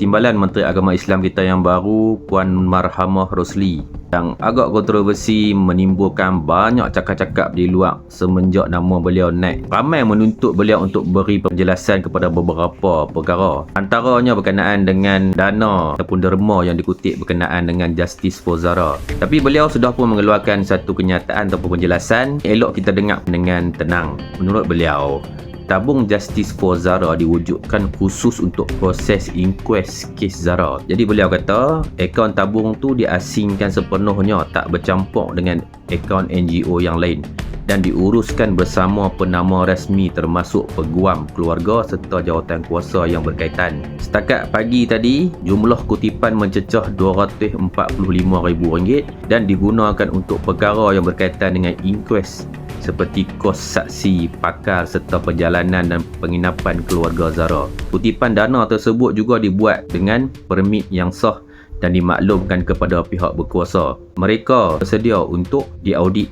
Timbalan Menteri Agama Islam kita yang baru Puan Marhamah Rosli yang agak kontroversi menimbulkan banyak cakap-cakap di luar semenjak nama beliau naik. Ramai menuntut beliau untuk beri penjelasan kepada beberapa perkara. Antaranya berkenaan dengan dana ataupun derma yang dikutip berkenaan dengan Justice for Zara. Tapi beliau sudah pun mengeluarkan satu kenyataan ataupun penjelasan elok kita dengar dengan tenang. Menurut beliau, tabung Justice for Zara diwujudkan khusus untuk proses inquest kes Zara. Jadi beliau kata, akaun tabung tu diasingkan sepenuhnya tak bercampur dengan akaun NGO yang lain dan diuruskan bersama penama rasmi termasuk peguam keluarga serta jawatan kuasa yang berkaitan. Setakat pagi tadi, jumlah kutipan mencecah RM245,000 dan digunakan untuk perkara yang berkaitan dengan inquest seperti kos saksi, pakar serta perjalanan dan penginapan keluarga Zara. Kutipan dana tersebut juga dibuat dengan permit yang sah dan dimaklumkan kepada pihak berkuasa. Mereka bersedia untuk diaudit